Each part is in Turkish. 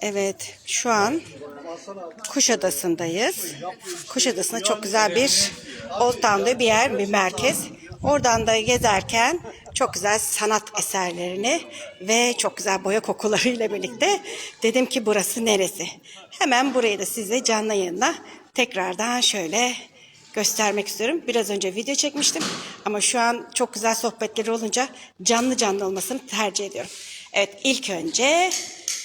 Evet, şu an Kuşadası'ndayız. Kuşadası'nda çok güzel bir Old Town'da bir yer, bir merkez. Oradan da gezerken çok güzel sanat eserlerini ve çok güzel boya kokularıyla birlikte dedim ki burası neresi? Hemen burayı da size canlı yayınla tekrardan şöyle göstermek istiyorum. Biraz önce video çekmiştim ama şu an çok güzel sohbetleri olunca canlı canlı olmasını tercih ediyorum. Evet ilk önce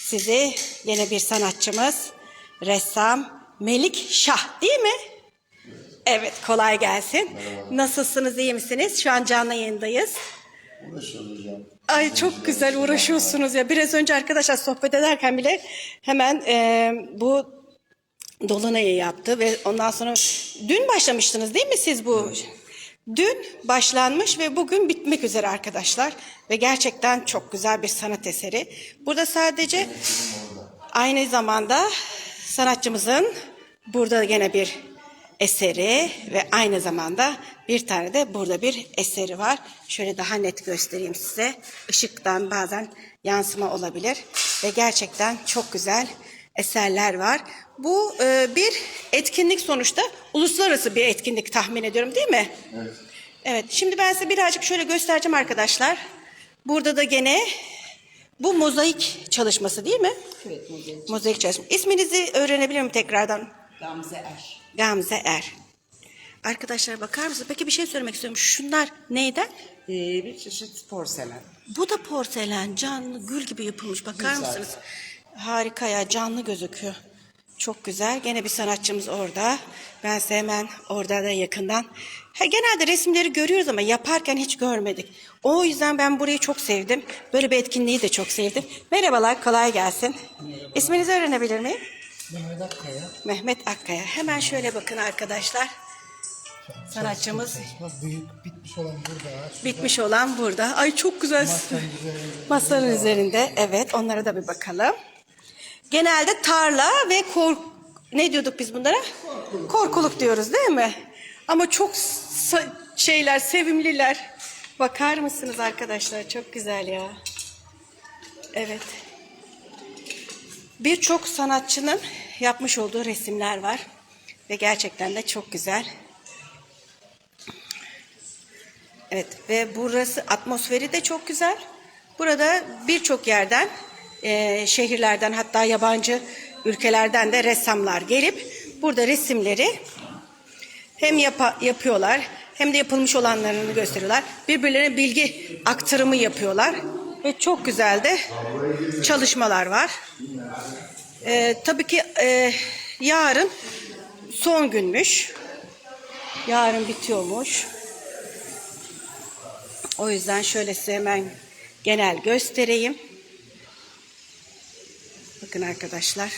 sizi yine bir sanatçımız ressam Melik Şah değil mi? Evet kolay gelsin. Nasılsınız iyi misiniz? Şu an canlı yayındayız. Uğraşıyoruz hocam. Ay çok güzel uğraşıyorsunuz ya. Biraz önce arkadaşlar sohbet ederken bile hemen e, bu Dolunay'ı yaptı ve ondan sonra dün başlamıştınız değil mi siz bu? Dün başlanmış ve bugün bitmek üzere arkadaşlar. Ve gerçekten çok güzel bir sanat eseri. Burada sadece aynı zamanda sanatçımızın burada gene bir eseri ve aynı zamanda bir tane de burada bir eseri var. Şöyle daha net göstereyim size. Işıktan bazen yansıma olabilir ve gerçekten çok güzel eserler var. Bu e, bir etkinlik sonuçta uluslararası bir etkinlik tahmin ediyorum değil mi? Evet. Evet şimdi ben size birazcık şöyle göstereceğim arkadaşlar. Burada da gene bu mozaik çalışması değil mi? Evet, mozaik. Mozaik çalışması. İsminizi öğrenebilir miyim tekrardan? Gamze Er. Gamze Er. Arkadaşlar bakar mısınız? Peki bir şey söylemek istiyorum. Şunlar neyden? Ee, bir çeşit porselen. Bu da porselen canlı gül gibi yapılmış. Bakar mısınız? Harika ya canlı gözüküyor. Çok güzel. Gene bir sanatçımız orada. Ben size hemen orada da yakından. Ha, genelde resimleri görüyoruz ama yaparken hiç görmedik. O yüzden ben burayı çok sevdim. Böyle bir etkinliği de çok sevdim. Merhabalar, kolay gelsin. İsminizi öğrenebilir miyim? Mehmet Akkaya. Mehmet Akkaya. Hemen şöyle bakın arkadaşlar. Sanatçımız büyük bitmiş olan burada. Şu bitmiş olan burada. Ay çok güzel. masanın üzerinde. Masanın üzerinde evet onlara da bir bakalım. Genelde tarla ve kork ne diyorduk biz bunlara? Korkuluk diyoruz değil mi? Ama çok şeyler sevimliler. Bakar mısınız arkadaşlar çok güzel ya. Evet. Birçok sanatçının yapmış olduğu resimler var ve gerçekten de çok güzel. Evet ve burası atmosferi de çok güzel. Burada birçok yerden, e, şehirlerden hatta yabancı ülkelerden de ressamlar gelip burada resimleri hem yapa- yapıyorlar hem de yapılmış olanlarını gösteriyorlar. Birbirlerine bilgi aktarımı yapıyorlar ve çok güzel de çalışmalar var. E, tabii ki e, yarın son günmüş. Yarın bitiyormuş. O yüzden şöyle size hemen genel göstereyim. Bakın arkadaşlar.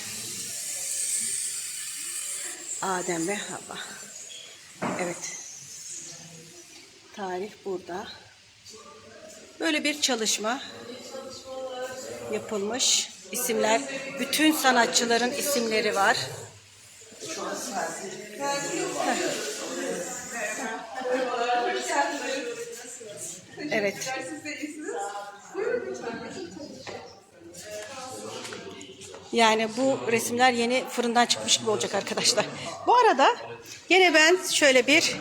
Adem ve Havva. Evet. Tarih burada. Böyle bir çalışma yapılmış. İsimler, bütün sanatçıların isimleri var. Evet. Yani bu resimler yeni fırından çıkmış gibi olacak arkadaşlar. Bu arada yine ben şöyle bir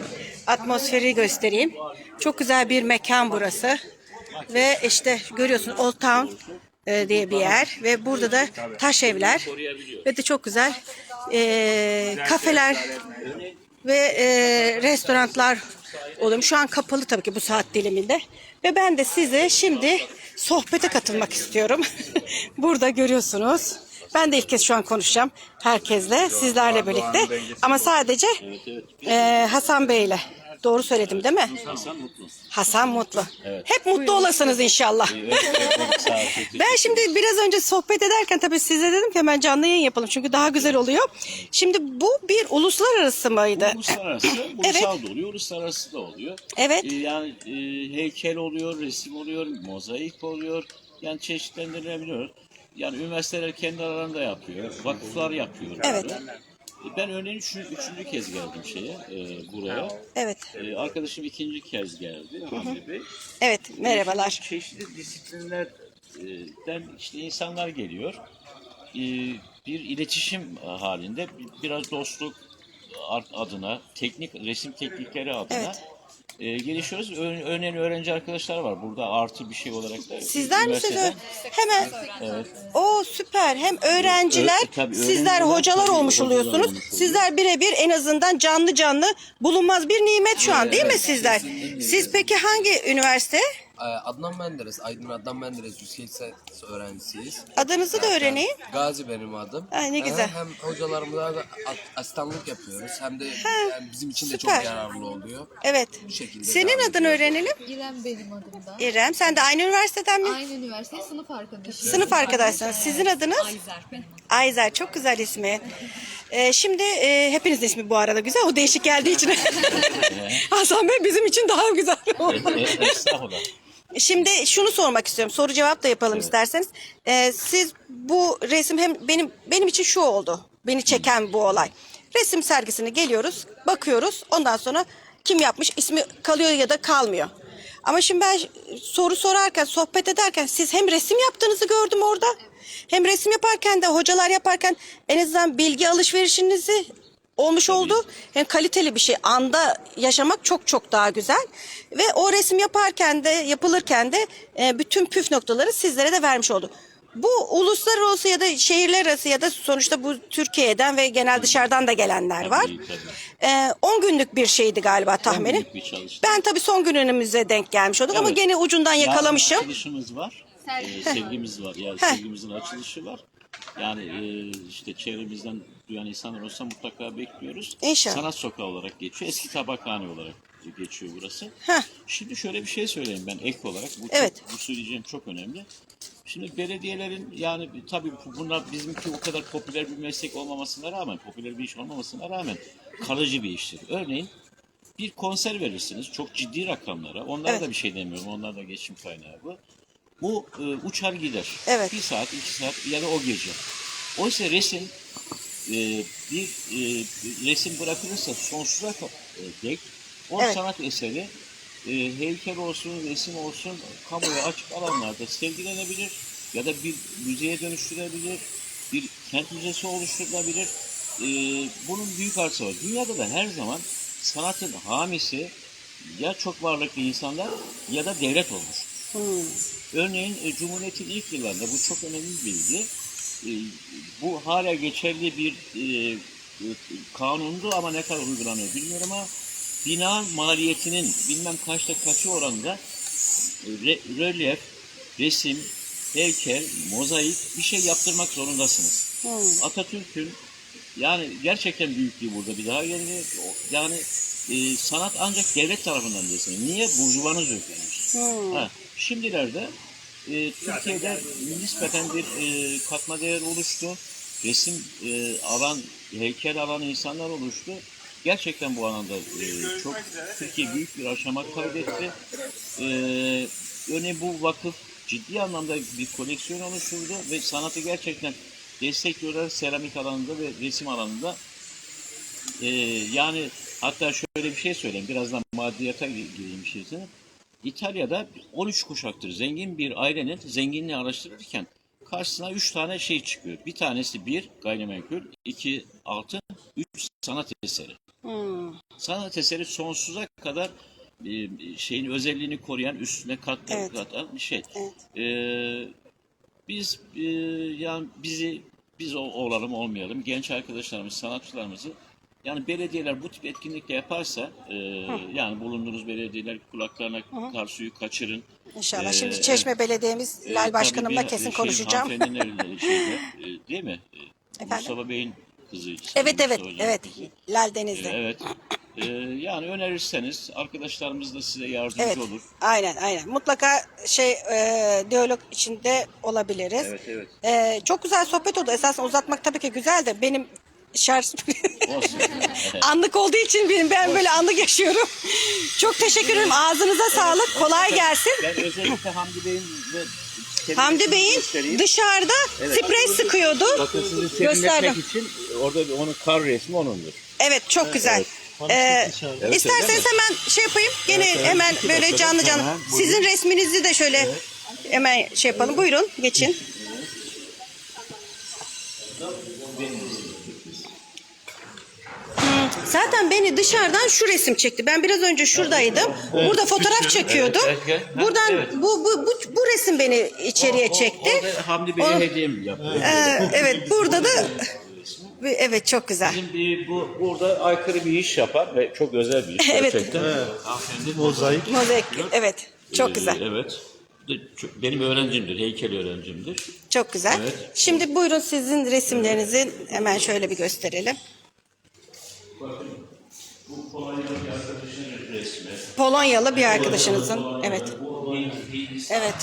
atmosferi göstereyim. Çok güzel bir mekan burası. Ve işte görüyorsun Old Town e, diye bir yer. Ve burada da taş evler. Ve de çok güzel e, kafeler ve e, restoranlar oluyor. Şu an kapalı tabii ki bu saat diliminde. Ve ben de size şimdi sohbete katılmak istiyorum. Burada görüyorsunuz. Ben de ilk kez şu an konuşacağım herkesle, sizlerle birlikte. Ama sadece e, Hasan Bey'le. Doğru söyledim değil mi? Hasan Mutlu. Hasan Mutlu. Hep mutlu olasınız inşallah. Ben şimdi biraz önce sohbet ederken tabii size dedim ki hemen canlı yayın yapalım çünkü daha güzel oluyor. Şimdi bu bir uluslararası mıydı? Uluslararası, ulusal da oluyor, uluslararası da oluyor. Evet. Ee, yani e, heykel oluyor, resim oluyor, mozaik oluyor. Yani çeşitlendirilebiliyor. Yani üniversiteler kendi aralarında yapıyor, vakıflar yapıyor. Evet. bunları. Ben örneğin üçüncü, üçüncü kez geldim şeye, e, buraya. Evet. E, arkadaşım ikinci kez geldi, Hamdi Bey. Evet, merhabalar. Çeşitli disiplinlerden işte insanlar geliyor. e, bir iletişim halinde biraz dostluk adına, teknik resim teknikleri adına Evet. E, gelişiyoruz. Örneğin öğrenci arkadaşlar var. Burada artı bir şey olarak da. Sizler üniversiteden- Hemen. Evet. O süper. Hem öğrenciler, Ö- tabii sizler hocalar tabii olmuş oluyorsunuz. olmuş. Sizler birebir en azından canlı canlı bulunmaz bir nimet şu an değil mi sizler? Siz peki hangi üniversite? Ee, Adnan Menderes, Aydın Adnan Menderes Yüksek öğrencisiyiz. Adınızı da öğreneyim. Gazi benim adım. Ay, ne Ee, güzel. Hem hocalarımıza da asistanlık yapıyoruz hem de yani bizim için de süper. çok yararlı oluyor. Evet. Bu şekilde Senin devam adını ediyoruz. öğrenelim. İrem benim adım da. İrem. Sen de aynı üniversiteden mi? Aynı üniversite sınıf arkadaşım. Sınıf arkadaşsınız. Sizin adınız? Ayzer benim adım. Ayzer. Çok güzel ismi. Ee, şimdi e, hepinizin ismi bu arada güzel. O değişik geldiği için. Hasan Bey bizim için daha güzel. E, e, Estağfurullah. Şimdi şunu sormak istiyorum. Soru cevap da yapalım isterseniz. Ee, siz bu resim hem benim benim için şu oldu. Beni çeken bu olay. Resim sergisine geliyoruz, bakıyoruz. Ondan sonra kim yapmış ismi kalıyor ya da kalmıyor. Ama şimdi ben soru sorarken, sohbet ederken siz hem resim yaptığınızı gördüm orada. Hem resim yaparken de hocalar yaparken en azından bilgi alışverişinizi olmuş oldu. Hem kaliteli bir şey anda yaşamak çok çok daha güzel. Ve o resim yaparken de yapılırken de e, bütün püf noktaları sizlere de vermiş oldu. Bu uluslararası ya da şehirler arası ya da sonuçta bu Türkiye'den ve genel dışarıdan da gelenler var. Tabii, tabii. E, 10 günlük bir şeydi galiba tahminim. Ben tabii son günümüze denk gelmiş olduk ama Evet. gene ucundan yakalamışım. Yani açılışımız var. Ee, sevgimiz var. Yani sevgimizin açılışı var. Yani e, işte çevremizden duyan insanlar olsa mutlaka bekliyoruz. İnşallah. Sanat sokağı olarak geçiyor. Eski tabakhane olarak geçiyor burası. Heh. Şimdi şöyle bir şey söyleyeyim ben ek olarak. Bu, Evet. bu söyleyeceğim çok önemli. Şimdi belediyelerin yani tabii bu- bunlar bizimki o kadar popüler bir meslek olmamasına rağmen, popüler bir iş olmamasına rağmen kalıcı bir iştir. Örneğin bir konser verirsiniz çok ciddi rakamlara. Onlara Evet. da bir şey demiyorum. Onlar da geçim kaynağı bu. Bu e, uçar gider. Evet. Bir saat, iki saat ya da o gece. Oysa resim e, bir e, resim bırakılırsa sonsuza e, dek o Evet. sanat eseri e, heykel olsun, resim olsun kamuya açık alanlarda sergilenebilir ya da bir müzeye dönüştürülebilir, bir kent müzesi oluşturulabilir. E, bunun büyük artısı var. Dünyada da her zaman sanatın hamisi ya çok varlıklı insanlar ya da devlet olmuş. Örneğin e, Cumhuriyet'in ilk yıllarında bu çok önemli bir bilgi. E, bu hala geçerli bir e, e, kanundu ama ne kadar uygulanıyor bilmiyorum ama bina maliyetinin bilmem kaçta kaçı oranında re, rölyef, resim, heykel, mozaik bir şey yaptırmak zorundasınız. Atatürk'ün yani gerçekten büyüklüğü burada bir daha geldi. Yani e, sanat ancak devlet tarafından deseniz. Niye? Burjuvanız yüklenmiş. Ha, şimdilerde e, Türkiye'de nispeten bir e, katma değer oluştu. Resim e, alan, heykel alan insanlar oluştu. Gerçekten bu alanda e, çok Türkiye büyük bir aşama kaydetti. E, örneğin bu vakıf ciddi anlamda bir koleksiyon oluşturdu ve sanatı gerçekten destekliyorlar seramik alanında ve resim alanında. E, yani hatta şöyle bir şey söyleyeyim, birazdan maddiyata gireyim bir şeyse. İtalya'da 13 kuşaktır zengin bir ailenin zenginliği araştırırken karşısına 3 tane şey çıkıyor. Bir tanesi bir gayrimenkul, iki altın, üç sanat eseri. Sanat eseri sonsuza kadar e, şeyin özelliğini koruyan üstüne kat Evet. katan bir şey. Evet. Ee, biz e, yani bizi biz olalım olmayalım genç arkadaşlarımız, sanatçılarımızı yani belediyeler bu tip etkinlikle yaparsa e, yani bulunduğunuz belediyeler kulaklarına kar suyu kaçırın. İnşallah. Ee, Şimdi Çeşme Belediye'miz Ee, Lal tabii Başkanımla bir kesin şey, konuşacağım. hanımefendinin elinde şeyde, e, değil mi? E, Efendim? Mustafa Bey'in kızı. Evet evet Mustafa Hoca'nın evet. kızı. Lal E, Denizli. evet. E, yani önerirseniz arkadaşlarımız da size yardımcı Evet. olur. Aynen aynen. Mutlaka şey e, diyalog içinde olabiliriz. Evet evet. E, çok güzel sohbet oldu. Esasında uzatmak tabii ki güzel de benim şarj Olsun. anlık olduğu için benim ben böyle anlık yaşıyorum. Çok teşekkür ederim. Ağzınıza sağlık. Kolay gelsin. Ben özellikle Hamdi Bey'in ve Hamdi Bey'in dışarıda sprey sıkıyordu. Bakın sizi Gösterdim. serinletmek için orada onun kar resmi onundur. Evet çok güzel. Ee, isterseniz hemen şey yapayım. Gene hemen böyle canlı canlı. Sizin resminizi de şöyle hemen şey yapalım. Buyurun geçin. Zaten beni dışarıdan şu resim çekti. Ben biraz önce şuradaydım. Burada fotoğraf çekiyordum. Evet, evet, evet. Buradan Evet. bu, bu bu bu resim beni içeriye çekti. Orada Hamdi Bey'e O- hediyem yaptı. Ee, evet burada da evet çok güzel. Bizim bir, bu burada aykırı bir iş yapar ve çok özel bir iş Evet. gerçekten. Hanımefendi Mozaik. Mozaik evet çok Ee, güzel. Evet. Benim öğrencimdir, heykel öğrencimdir. Çok güzel. Evet. Şimdi buyurun sizin resimlerinizi hemen şöyle bir gösterelim. Bu Polonyalı bir arkadaşının resmi. Polonyalı bir arkadaşınızın. Evet. Bu Hindistan. Evet.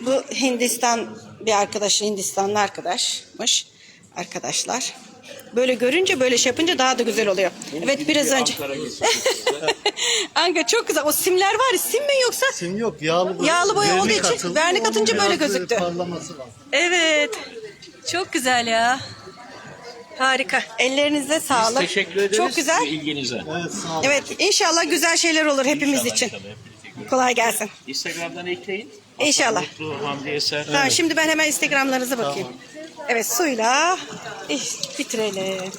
Bu Hindistan bir arkadaş, Hindistanlı arkadaşmış. Arkadaşlar. Böyle görünce böyle şey yapınca daha da güzel oluyor. Evet biraz bir önce. Ankara çok güzel. O simler var ya sim mi yoksa? Sim yok yağlı boya. Yağlı boya olduğu için vernik atınca böyle gözüktü. Parlaması var. Evet. Çok güzel ya. Harika. Ellerinize Biz sağlık. teşekkür ederiz Çok güzel. ilginize. Evet sağ olun. Evet inşallah güzel şeyler olur hepimiz İnşallah, için. inşallah hep birlikte görürüz. Kolay gelsin. Instagram'dan ekleyin. İnşallah. Mutlu Hamdi Eser. Tamam şimdi ben hemen Instagram'larınıza bakayım. Evet suyla iş bitirelim.